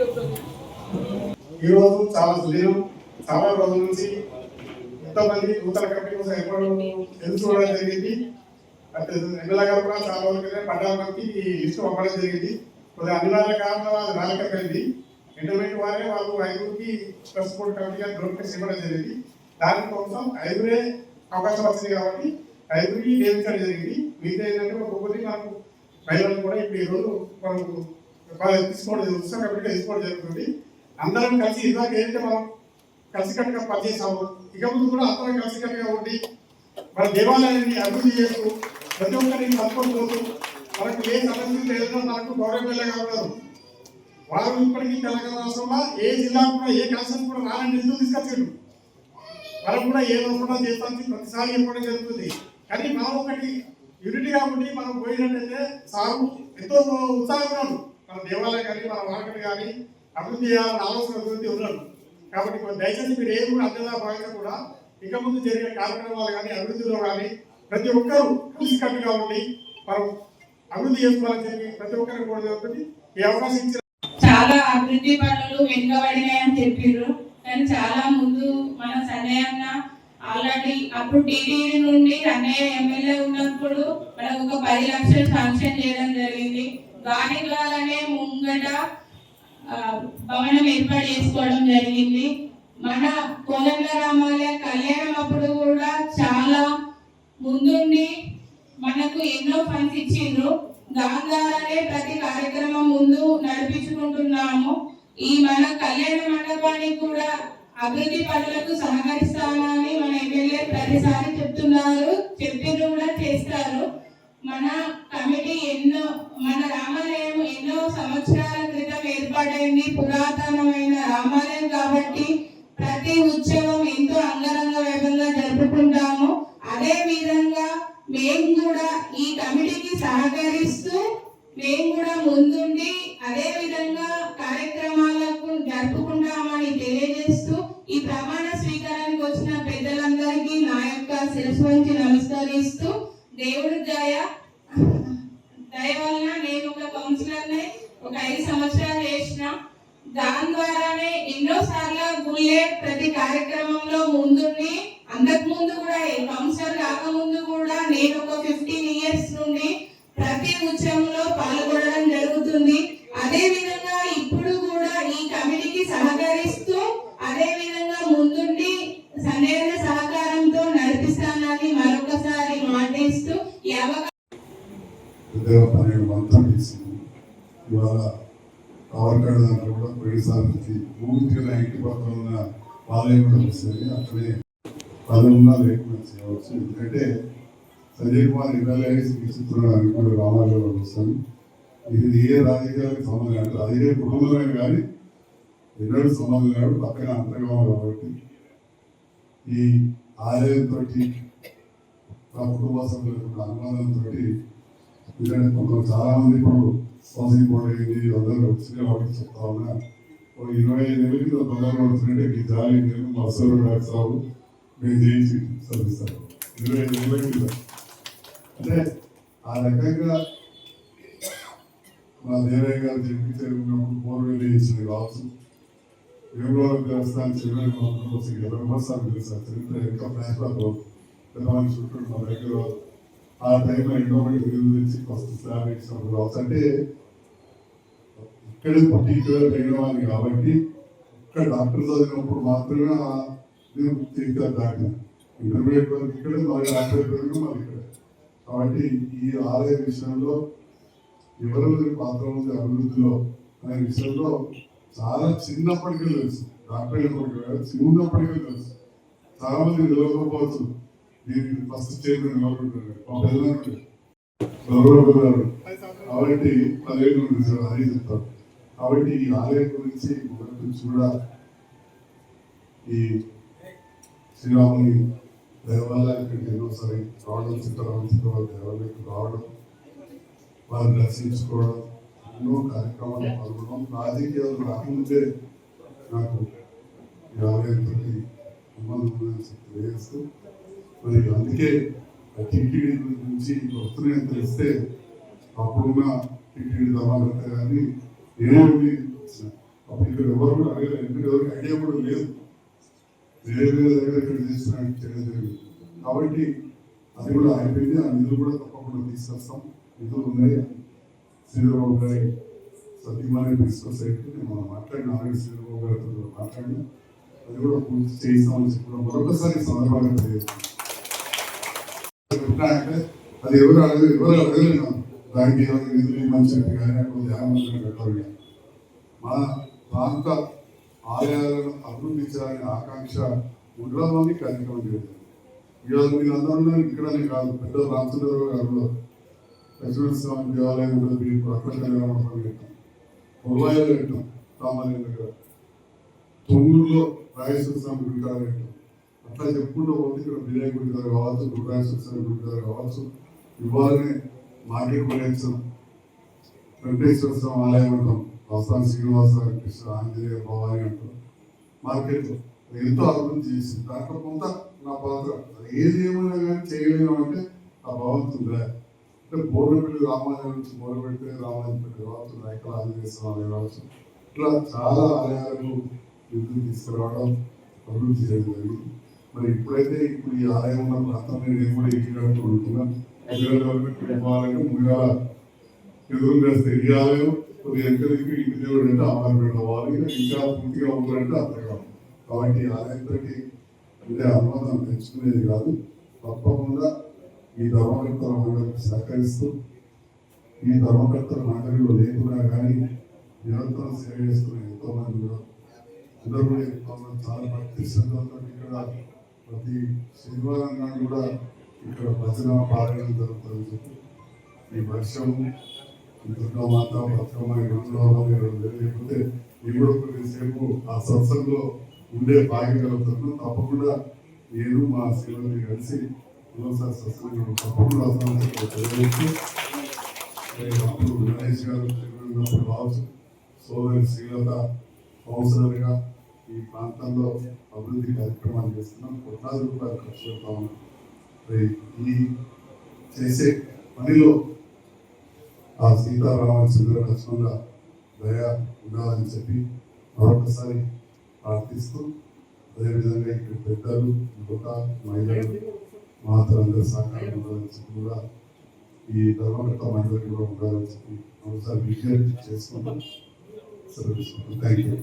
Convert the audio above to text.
ఈ రోజు చాలా నేను చాలా రోజుల నుంచి ఎంతమంది నూతన కమిటీ కోసం ఎప్పుడు ఎదురు చూడడం జరిగింది. అంటే ఎమ్మెల్యే గారు కూడా చాలా రోజులనే పడ్డాల మందికి లిస్టు పంపడం జరిగింది. కొద్దిగా అనివార్య కారణాల అది రాలేకపోయింది ఇంటర్మీడియట్ వారే వాళ్ళు ఐదుగురికి ప్లస్ కోడ్ కమిటీగా నోటిఫికేషన్ ఇవ్వడం జరిగింది. దానికోసం ఐదుగురే అవకాశం వచ్చింది కాబట్టి ఐదుగురికి నియమించడం జరిగింది. మిగతా ఏంటంటే ఒక్కొక్కరి మనకు మహిళలు కూడా ఇప్పుడు ఈ రోజు మనకు తీసుకోవడం ఉత్సవ కాబట్టి తీసుకోవడం జరుగుతుంది. అందరం కలిసి ఇదివరకు ఏంటంటే మనం కలిసికట్టుగా పనిచేసాము ఇక ముందు కూడా అందరం కలిసికట్టుగా ఉండి మన దేవాలయాన్ని అభివృద్ధి చేస్తూ ప్రతి ఒక్కరిని కలుపుకోవచ్చు మనకు ఏ సమస్యలు లేదో మనకు గౌరవ ఎమ్మెల్యేగా ఉన్నారు. వారు ఇప్పటికీ తెలంగాణ రాష్ట్రంలో ఏ జిల్లా కూడా ఏ కాన్సెప్ట్ కూడా రాలని నిధులు తీసుకొచ్చారు? మనం కూడా ఏ కూడా చేస్తానికి ప్రతిసారి ఇవ్వడం జరుగుతుంది. కానీ మనం ఒకటి యూనిటీగా ఉండి మనం పోయినట్టయితే సాగు ఎంతో ఉత్సాహంగా ఉన్నాడు మన దేవాలయం కానీ మన మార్కెట్ కానీ అభివృద్ధి చేయాలని ఆలోచన అభివృద్ధి ఉన్నాడు కాబట్టి కొంచెం దయచేసి మీరు ఏది కూడా అర్థంగా భావించకుండా ఇక ముందు జరిగే కార్యక్రమాలు కానీ అభివృద్ధిలో కానీ ప్రతి ఒక్కరూ కలిసికట్టుగా ఉండి మనం అభివృద్ధి చేసుకోవాలని చెప్పి ప్రతి ఒక్కరికి కూడా జరుగుతుంది ఈ అవకాశం ఇచ్చిన చాలా అభివృద్ధి పనులు వెనుకబడినాయని చెప్పారు కానీ చాలా ముందు మన సన్నయ్య అన్న ఆల్రెడీ అప్పుడు టీడీ నుండి అన్నయ్య ఎమ్మెల్యే ఉన్నప్పుడు మనకు ఒక పది లక్షలు శాంక్షన్ చేయడం జరిగింది ద్వారానే ముంగట భవనం ఏర్పాటు చేసుకోవడం జరిగింది. మన కోదండ రామాలయ కళ్యాణం అప్పుడు కూడా చాలా ముందుండి మనకు ఎన్నో ఫండ్స్ ఇచ్చిండ్రు. గాంధారనే ప్రతి కార్యక్రమం ముందు నడిపించుకుంటున్నాము. ఈ మన కళ్యాణ మండపానికి కూడా అభివృద్ధి పనులకు సహకరిస్తానని మన ఎమ్మెల్యే ప్రతిసారి చెప్తున్నారు. చెప్పిన కూడా చేస్తారు. మన కమిటీ ఎన్నో మన రామాలయం ఎన్నో సంవత్సరాల క్రితం ఏర్పాటైంది పురాతనమైన రామాలయం కాబట్టి ప్రతి ఉత్సవం ఎంతో అంగరంగ వైభవంగా జరుపుకుంటాము. అదే విధంగా మేము కూడా ఈ కమిటీకి సహకరిస్తూ మేము కూడా ముందుండి అదే విధంగా కార్యక్రమాలకు జరుపుకుంటామని తెలియజేస్తూ ఈ ప్రమాణ స్వీకారానికి వచ్చిన పెద్దలందరికీ నా యొక్క శిరస్సు నమస్కరిస్తూ దేవుడి దయ దయ వలన నేను ఒక కౌన్సిలర్ని ఒక ఐదు సంవత్సరాలు చేసిన. దాని ద్వారానే ఎన్నో సార్లు గుళ్ళే ప్రతి కార్యక్రమంలో ముందుండి అంతకు ముందు కూడా ఈ కౌన్సిలర్ కాకముందు కూడా నేను ఒక ఫిఫ్టీన్ ఇయర్స్ నుండి ప్రతి ఉత్సవంలో పాల్గొనడం జరుగుతుంది. అదే విధంగా ఇప్పుడు కూడా ఈ కమిటీకి సహకరిస్తూ అదే విధంగా ముందుండి సన్నిహిత సహకారంతో నడిపిస్తానని మరొకసారి మాటేస్తూ ఈ అవకాశం పెద్దగా పన్నెండు మంత్రం చేసింది ఇవాళ కావలకాడ దాంట్లో కూడా పోయినసారి నుంచి పూర్తిగా నా ఇంటి పక్కన ఉన్న ఆలయం కూడా వస్తుంది. అక్కడే పదవున్నా లేకుండా చేయవచ్చు. ఎందుకంటే సంజయ్ కుమార్ ఎమ్మెల్యే శ్రీచిత్రుడు కూడా రామారావు వస్తాను ఇది ఏ రాజకీయాలకు సంబంధం కాదు రాజకీయ కుటుంబమే కానీ ఎన్నడూ సంబంధం కాదు పక్కన అంతర్గం కాబట్టి ఈ ఆలయంతో నా కుటుంబ సభ్యులకు అనుమానంతో ఎందుకంటే కొంత చాలామంది ఇప్పుడు హౌసింగ్ బోర్డు అయింది అందరూ వచ్చిన వాళ్ళకి చెప్తా ఉన్నా. ఒక ఇరవై ఐదు ఏళ్ళకి తొందరగా పడుతుంటే ఈ జాలి నేను మా అసలు రాస్తావు మేము చేయించి చదివిస్తాను. ఇరవై ఐదు ఏళ్ళ కింద. అంటే ఆ రకంగా మా దేవయ్య గారు చెప్పించారు ఉన్నప్పుడు బోర్వెల్ వేయించింది కావచ్చు. వేమూరు దేవస్థానం చివరి ఇరవై సంవత్సరాలు తెలుసు చరిత్ర ఇంకా ఫ్లాష్ బ్యాక్ చుట్టూ మా దగ్గర ఆ టైంలో ఎండోమెంట్ విలువ ఫస్ట్ స్లాబ్ ఇచ్చినప్పుడు కావచ్చు అంటే ఇక్కడ పర్టికులర్ ఇక్కడ వాళ్ళు కాబట్టి ఇక్కడ డాక్టర్ చదివినప్పుడు మాత్రమే నేను చేతికి దాటిన ఇంటర్మీడియట్ వరకు ఇక్కడ మరి డాక్టర్ వరకు మరి ఇక్కడ. కాబట్టి ఈ ఆలయ విషయంలో ఎవరెవరి పాత్ర ఉంది అభివృద్ధిలో అనే విషయంలో చాలా చిన్నప్పటికే తెలుసు. డాక్టర్ చిన్నప్పటికీ తెలుసు. చాలా మంది నిలవకపోవచ్చు. దీనికి ఫస్ట్ చైర్మన్ ఎవరు మా పెద్దలు గౌరవ గారు కాబట్టి పదిహేను నుండి సార్ అదే చెప్తారు. కాబట్టి ఈ ఆలయం గురించి మొదటి కూడా ఈ శ్రీరాముని దేవాలయానికి ఎన్నోసారి రావడం సీతారామ దేవాలయానికి రావడం వారిని దర్శించుకోవడం ఎన్నో కార్యక్రమాలు పాల్గొనడం. రాజకీయాలు రాకముందే నాకు ఈ ఆలయం తోటి సంబంధం ఉందని చెప్పి తెలియజేస్తూ మరి అందుకే ఆ టీటీడీ నుంచి వస్తున్నాయని తెలిస్తే అప్పుడున్న టీటీడీ దళాలంతా కానీ ఏమి అప్పుడు ఇక్కడ ఎవరు కూడా అడగలేదు. ఎందుకు ఎవరికి ఐడియా కూడా లేదు. వేరే వేరే దగ్గర ఇక్కడ చేస్తున్నట్టు చేయడం కాబట్టి అది కూడా అయిపోయింది. ఆ నిధులు కూడా తప్పకుండా తీసుకొస్తాం. నిధులు ఉన్నాయి. శ్రీధరబాబు గారి సత్యమాని ప్రిన్సిపల్ సెక్రటరీ నేను మనం మాట్లాడిన ఆల్రెడీ శ్రీధరబాబు గారితో మాట్లాడినా. అది కూడా పూర్తి చేయిస్తామని చెప్పడం మరొకసారి సందర్భంగా తెలియజేస్తాను అంటే అది ఎవరు అడగ ఎవరు అడగలేదు దానికి ఎవరు నిధులు మంచి కానీ అక్కడ ధ్యానం పెట్టాలి మన ప్రాంత ఆలయాలను అభివృద్ధించాలనే ఆకాంక్ష ఉండడంలోని కార్యక్రమం చేయలేదు ఇవాళ మీరు అందరూ ఇక్కడనే కాదు పెద్ద రామచంద్రరావు గారు లక్ష్మణ స్వామి దేవాలయం ఉంటుంది మీరు పెట్టాం పొలవాయిలో పెట్టాం రామాలయం దగ్గర తొమ్మిదిలో రాజేశ్వర స్వామి గుడి పెట్టాం అట్లా చెప్పుకుంటూ పోతే ఇక్కడ వినాయక గుడి దగ్గర కావచ్చు గురురాజేశ్వర స్వామి గుడి దగ్గర కావచ్చు ఇవ్వాలనే మార్కెట్ కొనేసాం వెంకటేశ్వర స్వామి ఆలయం అంటాం. వస్తాను శ్రీనివాస కృష్ణ ఆంజనేయ భవాని అంటాం. మార్కెట్ ఎంతో అభివృద్ధి చేసి దాంట్లో కొంత నా పాత్ర. ఏది ఏమైనా కానీ చేయలేము అంటే ఆ భగవంతుందే అంటే బోర్డపల్లి రామాలయం నుంచి మొదలుపెడితే రామాయణపేట కావచ్చు నాయకుల ఆంజనేయ స్వామి కావచ్చు ఇట్లా చాలా ఆలయాలకు విద్యుత్ తీసుకురావడం అభివృద్ధి చేయడం జరిగింది. మరి ఇప్పుడైతే ఇప్పుడు ఈ ఆలయం ఉన్న ప్రాంతాన్ని నేను కూడా ఎక్కినట్టు ఉంటున్నాను ఇవ్వాలంటే ముందుగా ఎదురు వేస్తే ఈ ఆలయం కొద్దిగా ఎంకరేజ్కి ఇంటి దేవుడు అంటే ఆహారం పెట్టవాలి. ఇంకా పూర్తిగా ఉండాలంటే అర్థం కాబట్టి ఆలయంతో అంటే అనుబంధం పెంచుకునేది కాదు. తప్పకుండా ఈ ధర్మకర్తల మండలికి సహకరిస్తూ ఈ ధర్మకర్తల మండలిలో లేకున్నా కానీ నిరంతరం సేవ చేసుకునే ఎంతో మంది కూడా అందరూ కూడా ఎంతో చాలా భక్తి శ్రద్ధలతో ఇక్కడ ప్రతి శనివారం నాడు కూడా ఇక్కడ భజన పాడడం జరుగుతుందని చెప్పి ఈ వర్షం దుర్గామాత బతుకమ్మ ఈ లేకపోతే నేను కూడా కొద్దిసేపు ఆ సత్సంగంలో ఉండే భాగ్యం తప్పకుండా నేను మా శివుని కలిసి మరోసారి సత్సంగం తప్పకుండా తెలియజేస్తూ, అప్పుడు గణేష్ గారు బాబు సోదరి శ్రీలత కౌన్సిలర్గా ఈ ప్రాంతంలో అభివృద్ధి కార్యక్రమాలు చేస్తున్నాం. కోట్లాది రూపాయలు ఖర్చు పెడతా ఉన్నాం. ఈ చేసే పనిలో ఆ సీతారామచంద్ర లక్ష్మణ దయ ఉండాలని చెప్పి మరొకసారి ప్రార్థిస్తూ అదేవిధంగా ఇక్కడ పెద్దలు యువత మహిళలు మాతలందరూ సహకారం ఉండాలని చెప్పి కూడా ఈ ధర్మకర్త మహిళలకు కూడా ఉండాలని చెప్పి మరోసారి విజ్ఞప్తి చేసుకుంటూ సెలవు థ్యాంక్ యూ